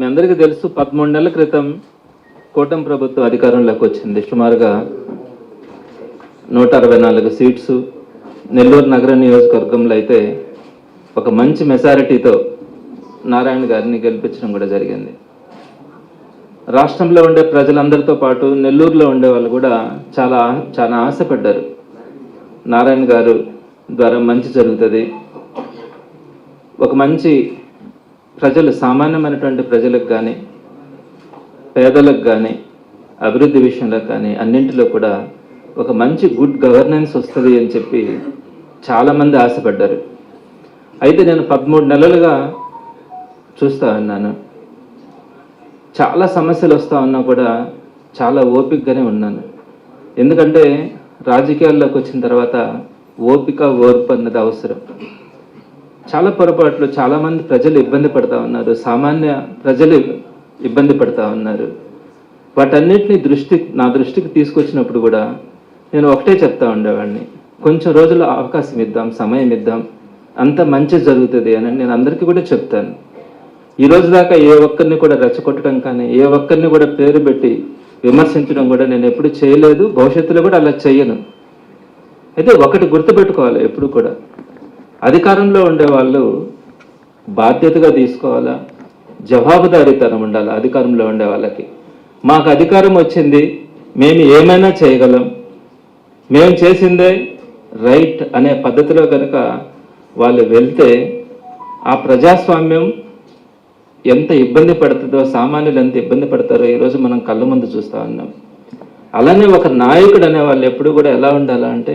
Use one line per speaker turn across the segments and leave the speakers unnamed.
మీ అందరికీ తెలుసు పదమూడు నెలల క్రితం కూటమి ప్రభుత్వం అధికారంలోకి వచ్చింది. సుమారుగా నూట అరవై నాలుగు సీట్స్. నెల్లూరు నగర నియోజకవర్గంలో అయితే ఒక మంచి మెజారిటీతో నారాయణ గారిని గెలిపించడం కూడా జరిగింది. రాష్ట్రంలో ఉండే ప్రజలందరితో పాటు నెల్లూరులో ఉండే వాళ్ళు కూడా చాలా చాలా ఆశపడ్డారు. నారాయణ గారు ద్వారా మంచి జరుగుతుంది. ఒక మంచి ప్రజలు సామాన్యమైనటువంటి ప్రజలకు కానీ పేదలకు కానీ అభివృద్ధి విషయంలో కానీ అన్నింటిలో కూడా ఒక మంచి గుడ్ గవర్నెన్స్ వస్తుంది అని చెప్పి చాలామంది ఆశపడ్డారు. అయితే నేను పదమూడు నెలలుగా చూస్తా ఉన్నాను. చాలా సమస్యలు వస్తూ ఉన్నా కూడా చాలా ఓపికగానే ఉన్నాను. ఎందుకంటే రాజకీయాల్లోకి వచ్చిన తర్వాత ఓపిక ఓర్పు అన్నది అవసరం. చాలా పొరపాట్లు చాలామంది ప్రజలు ఇబ్బంది పడతా ఉన్నారు. సామాన్య ప్రజలు ఇబ్బంది పడతా ఉన్నారు. వాటన్నిటిని దృష్టి నా దృష్టికి తీసుకొచ్చినప్పుడు కూడా నేను ఒకటే చెప్తా ఉండేవాడిని. కొంచెం రోజులు అవకాశం ఇద్దాం సమయం ఇద్దాం. అంత మంచి జరుగుతుంది అని నేను అందరికీ కూడా చెప్తాను. ఈ రోజు దాకా ఏ ఒక్కరిని కూడా రెచ్చగొట్టడం కానీ ఏ ఒక్కరిని కూడా పేరు పెట్టి విమర్శించడం కూడా నేను ఎప్పుడు చేయలేదు. భవిష్యత్తులో కూడా అలా చేయను. అయితే ఒకటి గుర్తుపెట్టుకోవాలి ఎప్పుడు కూడా. అధికారంలో ఉండే వాళ్ళు బాధ్యతగా తీసుకోవాలా? జవాబుదారీతనం ఉండాలి అధికారంలో ఉండే వాళ్ళకి? మాకు అధికారం వచ్చింది మేము ఏమైనా చేయగలం. మేము చేసిందే రైట్ అనే పద్ధతిలో కనుక వాళ్ళు వెళ్తే ఆ ప్రజాస్వామ్యం ఎంత ఇబ్బంది పడుతుందో సామాన్యులు ఎంత ఇబ్బంది పడతారో ఈరోజు మనం కళ్ళ ముందు చూస్తూ ఉన్నాం. అలానే ఒక నాయకుడు అనే వాళ్ళు ఎప్పుడు కూడా ఎలా ఉండాలంటే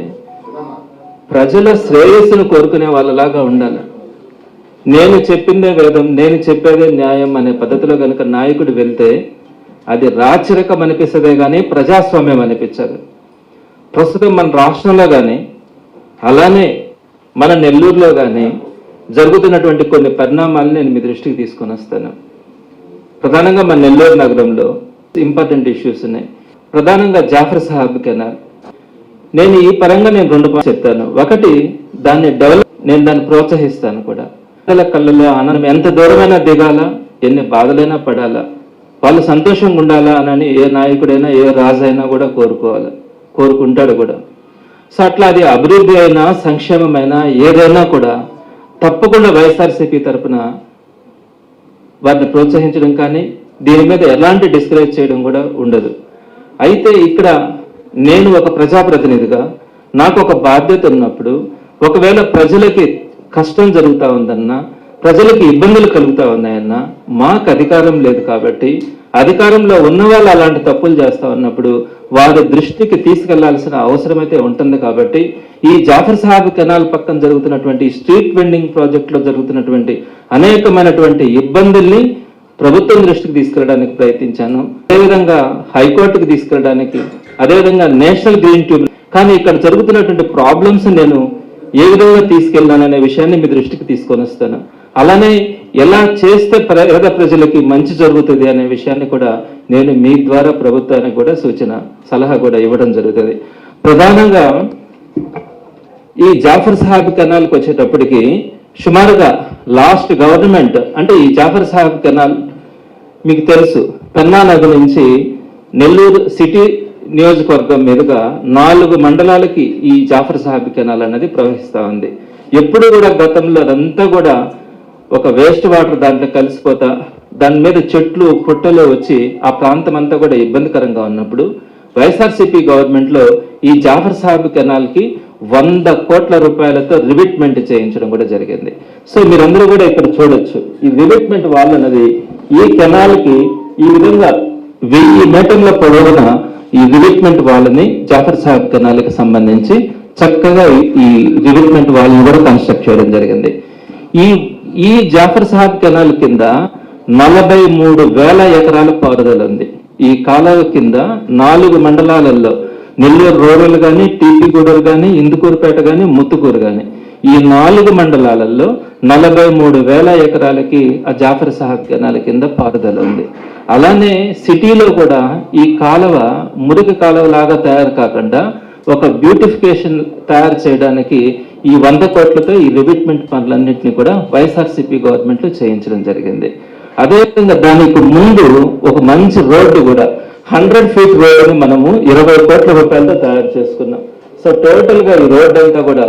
ప్రజల శ్రేయస్సును కోరుకునే వాళ్ళలాగా ఉండాలి. నేను చెప్పిందే వేదం నేను చెప్పేదే న్యాయం అనే పద్ధతిలో కనుక నాయకుడు వెళ్తే అది రాచరికం అనిపిస్తుందే కానీ ప్రజాస్వామ్యం అనిపించదు. ప్రస్తుతం మన రాష్ట్రంలో కానీ అలానే మన నెల్లూరులో కానీ జరుగుతున్నటువంటి కొన్ని పరిణామాలు నేను మీ దృష్టికి తీసుకొని వస్తాను. ప్రధానంగా మన నెల్లూరు నగరంలో ఇంపార్టెంట్ ఇష్యూస్ ఉన్నాయి. ప్రధానంగా జాఫర్ సాహబ్ కెనాల్ నేను ఈ పరంగా నేను రెండు చెప్తాను. ఒకటి దాన్ని డెవలప్ నేను దాన్ని ప్రోత్సహిస్తాను కూడా. పిల్లల కళ్ళలో ఆనందం ఎంత దూరమైనా దిగాలా ఎన్ని బాధలైనా పడాలా వాళ్ళు సంతోషంగా ఉండాలా అని ఏ నాయకుడైనా ఏ రాజైనా కూడా కోరుకోవాలి కోరుకుంటాడు కూడా. సో అట్లా అది అభివృద్ధి అయినా సంక్షేమమైనా ఏదైనా కూడా తప్పకుండా వైఎస్ఆర్సీపీ తరపున వారిని ప్రోత్సహించడం కానీ దీని మీద ఎలాంటి డిస్కరేజ్ చేయడం కూడా ఉండదు. అయితే ఇక్కడ నేను ఒక ప్రజాప్రతినిధిగా నాకు ఒక బాధ్యత ఉన్నప్పుడు ఒకవేళ ప్రజలకి కష్టం జరుగుతూ ఉందన్నా ప్రజలకి ఇబ్బందులు కలుగుతూ ఉన్నాయన్నా మాకు అధికారం లేదు కాబట్టి అధికారంలో ఉన్న వాళ్ళు అలాంటి తప్పులు చేస్తూ ఉన్నప్పుడు వారి దృష్టికి తీసుకెళ్ళాల్సిన అవసరం అయితే ఉంటుంది కాబట్టి ఈ జాఫర్ సాహబ్ కెనాల్ పక్కన జరుగుతున్నటువంటి స్ట్రీట్ వెండింగ్ ప్రాజెక్టులో జరుగుతున్నటువంటి అనేకమైనటువంటి ఇబ్బందుల్ని ప్రభుత్వం దృష్టికి తీసుకెళ్ళడానికి ప్రయత్నించాను. అదేవిధంగా హైకోర్టుకి తీసుకెళ్ళడానికి అదేవిధంగా నేషనల్ గ్రీన్ ట్యూబ్ కానీ ఇక్కడ జరుగుతున్నటువంటి ప్రాబ్లమ్స్ నేను ఏ విధంగా తీసుకెళ్ళాననే విషయాన్ని మీ దృష్టికి తీసుకొని వస్తాను. అలానే ఎలా చేస్తే ప్ర- పేద ప్రజలకి మంచి జరుగుతుంది అనే విషయాన్ని కూడా నేను మీ ద్వారా ప్రభుత్వానికి కూడా సూచన సలహా కూడా ఇవ్వడం జరుగుతుంది. ప్రధానంగా ఈ జాఫర్ సాహబ్ కెనాల్కి వచ్చేటప్పటికి సుమారుగా లాస్ట్ గవర్నమెంట్ అంటే ఈ జాఫర్ సాహెబ్ కెనాల్ మీకు తెలుసు పెన్నా నది నుంచి నెల్లూరు సిటీ నియోజకవర్గం మీదుగా నాలుగు మండలాలకి ఈ జాఫర్ సాహెబ్ కెనాల్ అనేది ప్రవహిస్తూ ఉంది. ఎప్పుడు కూడా గతంలో అదంతా కూడా ఒక వేస్ట్ వాటర్ దాంట్లో కలిసిపోతా దాని మీద చెట్లు పుట్టలు వచ్చి ఆ ప్రాంతం అంతా కూడా ఇబ్బందికరంగా ఉన్నప్పుడు వైఎస్ఆర్సీపీ గవర్నమెంట్లో ఈ జాఫర్ సాహెబ్ కెనాల్కి వంద కోట్ల రూపాయలతో రివిట్మెంట్ చేయించడం కూడా జరిగింది. సో మీరందరూ కూడా ఇక్కడ చూడొచ్చు. ఈ రివిట్మెంట్ వాళ్ళు అన్నది ఈ కెనాల్కి ఈ విధంగా వెయ్యి మీటర్ల పొడవున ఈ రివిట్మెంట్ వాళ్ళని జాఫర్ సాహెబ్ కెనాల్ సంబంధించి చక్కగా ఈ- ఈ రివిట్మెంట్ వాళ్ళని కూడా కన్స్ట్రక్ట్ చేయడం జరిగింది. ఈ ఈ జాఫర్ సాహెబ్ కెనాల్ కింద నలభై మూడు వేల ఎకరాల పారుదల ఉంది. ఈ కాలువ కింద నాలుగు మండలాలలో నెల్లూరు రూరల్ కానీ టీపీగూడూరు కానీ ఇందుకూరుపేట కానీ ముత్తుకూరు కానీ ఈ నాలుగు మండలాలలో నలభై మూడు వేల ఎకరాలకి ఆ జాఫర్ సాహాబ్ కెనాల కింద పారుదల ఉంది. అలానే సిటీలో కూడా ఈ కాలువ మురికి కాలువ లాగా తయారు కాకుండా ఒక బ్యూటిఫికేషన్ తయారు చేయడానికి ఈ వంద కోట్లతో ఈ రివిట్మెంట్ పనులన్నింటినీ కూడా వైఎస్ఆర్సీపీ గవర్నమెంట్లు చేయించడం జరిగింది. అదేవిధంగా దానికి ముందు ఒక మంచి రోడ్డు కూడా హండ్రెడ్ ఫీట్ రోడ్డుని మనము ఇరవై కోట్ల రూపాయలతో తయారు చేసుకున్నాం. సో టోటల్గా ఈ రోడ్డు అంతా కూడా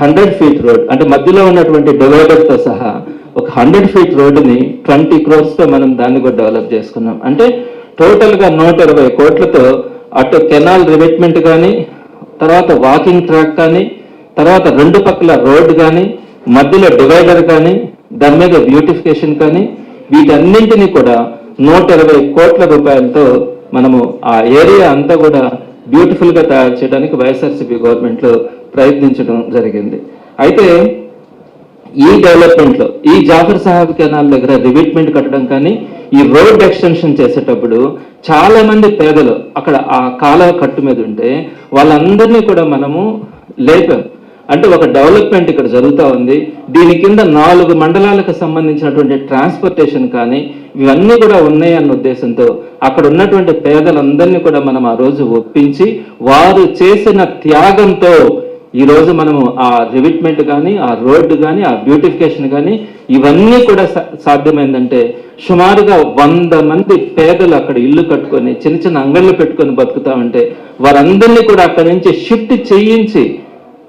హండ్రెడ్ ఫీట్ రోడ్ అంటే మధ్యలో ఉన్నటువంటి డివైడర్తో సహా ఒక హండ్రెడ్ ఫీట్ రోడ్డుని ట్వంటీ క్రోర్స్తో మనం దాన్ని కూడా డెవలప్ చేసుకున్నాం. అంటే టోటల్గా నూట ఇరవై కోట్లతో అటు కెనాల్ రివెట్మెంట్ కానీ తర్వాత వాకింగ్ ట్రాక్ కానీ తర్వాత రెండు పక్కల రోడ్డు కానీ మధ్యలో డివైడర్ కానీ దాని మీద బ్యూటిఫికేషన్ కానీ వీటన్నింటినీ కూడా నూట ఇరవై కోట్ల రూపాయలతో మనము ఆ ఏరియా అంతా కూడా బ్యూటిఫుల్గా తయారు చేయడానికి వైఎస్ఆర్సీపీ గవర్నమెంట్లో ప్రయత్నించడం జరిగింది. అయితే ఈ డెవలప్మెంట్లో ఈ జాఫర్ సాహెబ్ కెనాల్ దగ్గర రివిట్మెంట్ కట్టడం కానీ ఈ రోడ్ ఎక్స్టెన్షన్ చేసేటప్పుడు చాలా మంది పేదలు అక్కడ ఆ కాల కట్టు మీద ఉంటే వాళ్ళందరినీ కూడా మనము లేపాం. అంటే ఒక డెవలప్మెంట్ ఇక్కడ జరుగుతూ ఉంది. దీని కింద నాలుగు మండలాలకు సంబంధించినటువంటి ట్రాన్స్పోర్టేషన్ కానీ ఇవన్నీ కూడా ఉన్నాయి అన్న ఉద్దేశంతో అక్కడ ఉన్నటువంటి పేదలందరినీ కూడా మనం ఆ రోజు ఒప్పించి వారు చేసిన త్యాగంతో ఈ రోజు మనము ఆ రివిట్మెంట్ కానీ ఆ రోడ్డు కానీ ఆ బ్యూటిఫికేషన్ కానీ ఇవన్నీ కూడా సా- సాధ్యమైందంటే సుమారుగా వంద మంది పేదలు అక్కడ ఇల్లు కట్టుకొని చిన్న చిన్న అంగళ్ళు పెట్టుకొని బతుకుతా ఉంటే వారందరినీ కూడా అక్కడి నుంచి షిఫ్ట్ చేయించి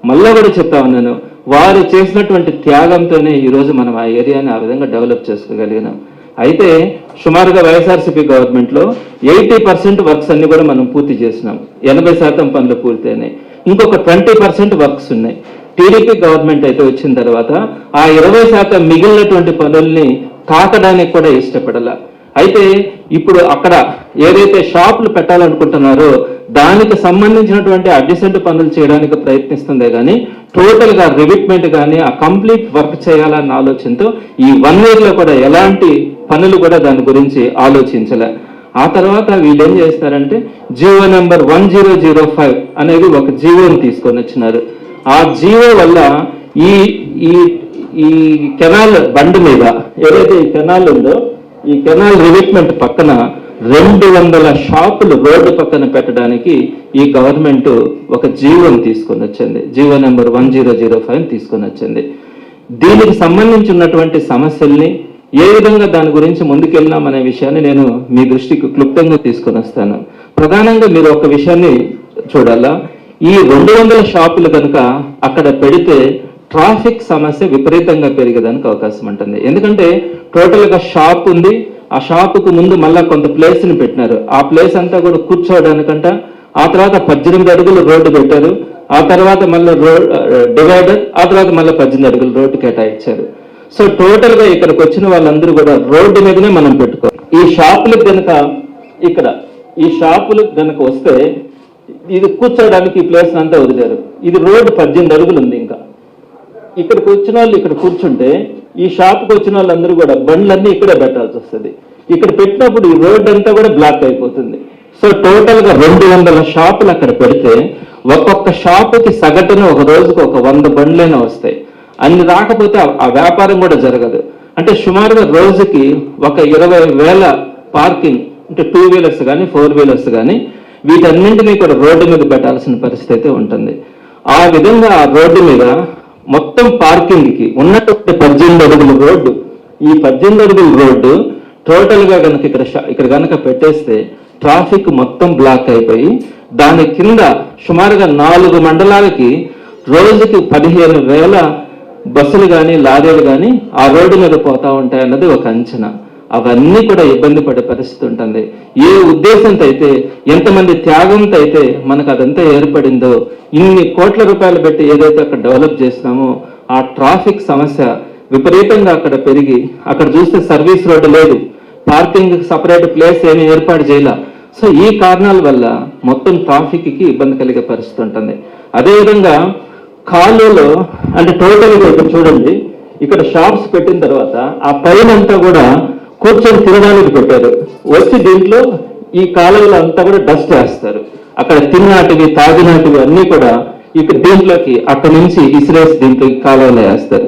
మళ్ళా కూడా చెప్తా ఉన్నాను. వారు చేసినటువంటి త్యాగంతోనే ఈరోజు మనం ఆ ఏరియాని ఆ విధంగా డెవలప్ చేసుకోగలిగినాం. అయితే సుమారుగా వైఎస్ఆర్సీపీ గవర్నమెంట్లో ఎయిటీ పర్సెంట్ వర్క్స్ అన్ని కూడా మనం పూర్తి చేసినాం. ఎనభై శాతం పనులు పూర్తయినాయి. ఇంకొక ట్వంటీ పర్సెంట్ వర్క్స్ ఉన్నాయి. టీడీపీ గవర్నమెంట్ అయితే వచ్చిన తర్వాత ఆ ఇరవై శాతం మిగిలినటువంటి పనుల్ని తాకడానికి కూడా ఇష్టపడాల. అయితే ఇప్పుడు అక్కడ ఏదైతే షాపులు పెట్టాలనుకుంటున్నారో దానికి సంబంధించినటువంటి అడ్జసెంట్ పనులు చేయడానికి ప్రయత్నిస్తుందే కానీ టోటల్గా రివిట్మెంట్ కానీ ఆ కంప్లీట్ వర్క్ చేయాలన్న ఆలోచనతో ఈ వన్ ఇయర్లో కూడా ఎలాంటి పనులు కూడా దాని గురించి ఆలోచించలే. ఆ తర్వాత వీళ్ళు ఏం చేస్తారంటే GO number one zero zero five అనేది ఒక జీవోని తీసుకొని వచ్చినారు. ఆ జీవో వల్ల ఈ ఈ ఈ కెనాల్ బండి మీద ఏదైతే ఈ కెనాల్ ఉందో ఈ కెనాల్ రివిట్మెంట్ పక్కన రెండు వందల షాపులు రోడ్డు పక్కన పెట్టడానికి ఈ గవర్నమెంట్ ఒక జీవోని తీసుకొని వచ్చింది. GO number one zero zero five తీసుకొని వచ్చింది. దీనికి సంబంధించి ఉన్నటువంటి సమస్యల్ని ఏ విధంగా దాని గురించి ముందుకెళ్ళినాం అనే విషయాన్ని నేను మీ దృష్టికి క్లుప్తంగా తీసుకొని వస్తాను. ప్రధానంగా మీరు ఒక విషయాన్ని చూడాలా? ఈ రెండు వందల షాపులు కనుక అక్కడ పెడితే ట్రాఫిక్ సమస్య విపరీతంగా పెరిగేదానికి అవకాశం ఉంటుంది. ఎందుకంటే టోటల్గా షాప్ ఉంది. ఆ షాపుకు ముందు మళ్ళా కొంత ప్లేస్ని పెట్టినారు. ఆ ప్లేస్ అంతా కూడా కూర్చోవడానికంట. ఆ తర్వాత పద్దెనిమిది అడుగులు రోడ్డు పెట్టారు. ఆ తర్వాత మళ్ళీ రోడ్ డివైడర్ ఆ తర్వాత మళ్ళీ పద్దెనిమిది అడుగులు రోడ్డు కేటాయించారు. సో టోటల్గా ఇక్కడికి వచ్చిన వాళ్ళందరూ కూడా రోడ్డు మీదనే మనం పెట్టుకో ఈ షాపులకు కనుక ఇక్కడ ఈ షాపులకు గనక వస్తే ఇది కూర్చోవడానికి ఈ ప్లేస్ అంతా వదిలేరు. ఇది రోడ్డు పద్దెనిమిది అడుగులు ఉంది ఇంకా. ఇక్కడికి వచ్చిన వాళ్ళు ఇక్కడ కూర్చుంటే ఈ షాప్కి వచ్చిన వాళ్ళందరూ కూడా బండ్లన్నీ ఇక్కడే పెట్టాల్సి వస్తుంది. ఇక్కడ పెట్టినప్పుడు ఈ రోడ్డు అంతా కూడా బ్లాక్ అయిపోతుంది. సో టోటల్గా రెండు వందల షాపులు అక్కడ పెడితే ఒక్కొక్క షాపుకి సగటున ఒక రోజుకు ఒక వంద బండ్లైనా వస్తాయి. అన్ని రాకపోతే ఆ- వ్యాపారం కూడా జరగదు. అంటే సుమారుగా రోజుకి ఒక ఇరవై వేల పార్కింగ్ అంటే టూ వీలర్స్ కానీ ఫోర్ వీలర్స్ కానీ వీటన్నింటినీ కూడా రోడ్డు మీద పెట్టాల్సిన పరిస్థితి అయితే ఉంటుంది. ఆ విధంగా ఆ రోడ్డు మీద మొత్తం పార్కింగ్కి ఉన్నటువంటి పద్దెనిమిది అడుగుల రోడ్డు ఈ పద్దెనిమిది అడుగుల రోడ్డు టోటల్గా కనుక ఇక్కడ ఇక్కడ కనుక పెట్టేస్తే ట్రాఫిక్ మొత్తం బ్లాక్ అయిపోయి దాని కింద సుమారుగా నాలుగు మండలాలకి రోజుకి పదిహేను వేల బస్సులు కానీ లారీలు కానీ ఆ రోడ్డు మీద పోతా ఉంటాయి అన్నది ఒక అంచనా. అవన్నీ కూడా ఇబ్బంది పడే పరిస్థితి ఉంటుంది. ఏ ఉద్దేశంతో అయితే ఎంతమంది త్యాగంతో అయితే మనకు అదంతా ఏర్పడిందో ఇన్ని కోట్ల రూపాయలు పెట్టి ఏదైతే అక్కడ డెవలప్ చేసినామో ఆ ట్రాఫిక్ సమస్య విపరీతంగా అక్కడ పెరిగి అక్కడ చూస్తే సర్వీస్ రోడ్డు లేదు. పార్కింగ్ సపరేట్ ప్లేస్ ఏమీ ఏర్పాటు చేయలే. సో ఈ కారణాల వల్ల మొత్తం ట్రాఫిక్కి ఇబ్బంది కలిగే పరిస్థితి ఉంటుంది. అదేవిధంగా కాలులో అంటే టోటల్గా ఇక్కడ చూడండి. ఇక్కడ షాప్స్ పెట్టిన తర్వాత ఆ పైన అంతా కూడా కూర్చొని తినడానికి పెట్టారు. వచ్చి దీంట్లో ఈ కాలువలో అంతా కూడా డస్ట్ వేస్తారు. అక్కడ తిన్నాటివి తాగినాటివి అన్ని కూడా ఇక్కడ దీంట్లోకి అక్కడి నుంచి ఇసిరేసి దీంట్లో ఈ కాలువలో వేస్తారు.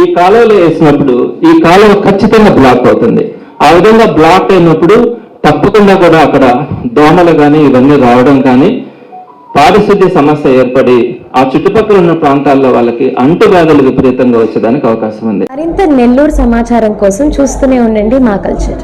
ఈ కాలువలో వేసినప్పుడు ఈ కాలువ ఖచ్చితంగా బ్లాక్ అవుతుంది. ఆ విధంగా బ్లాక్ అయినప్పుడు తప్పకుండా కూడా అక్కడ దోమలు కానీ ఇవన్నీ రావడం కానీ పారిశుద్ధ్య సమస్య ఏర్పడి ఆ చుట్టుపక్కల ఉన్న ప్రాంతాల్లో వాళ్ళకి అంటువ్యాధులు విపరీతంగా వచ్చేదానికి అవకాశం ఉంది.
మరింత నెల్లూరు సమాచారం కోసం చూస్తూనే ఉండండి మా కల్చర్.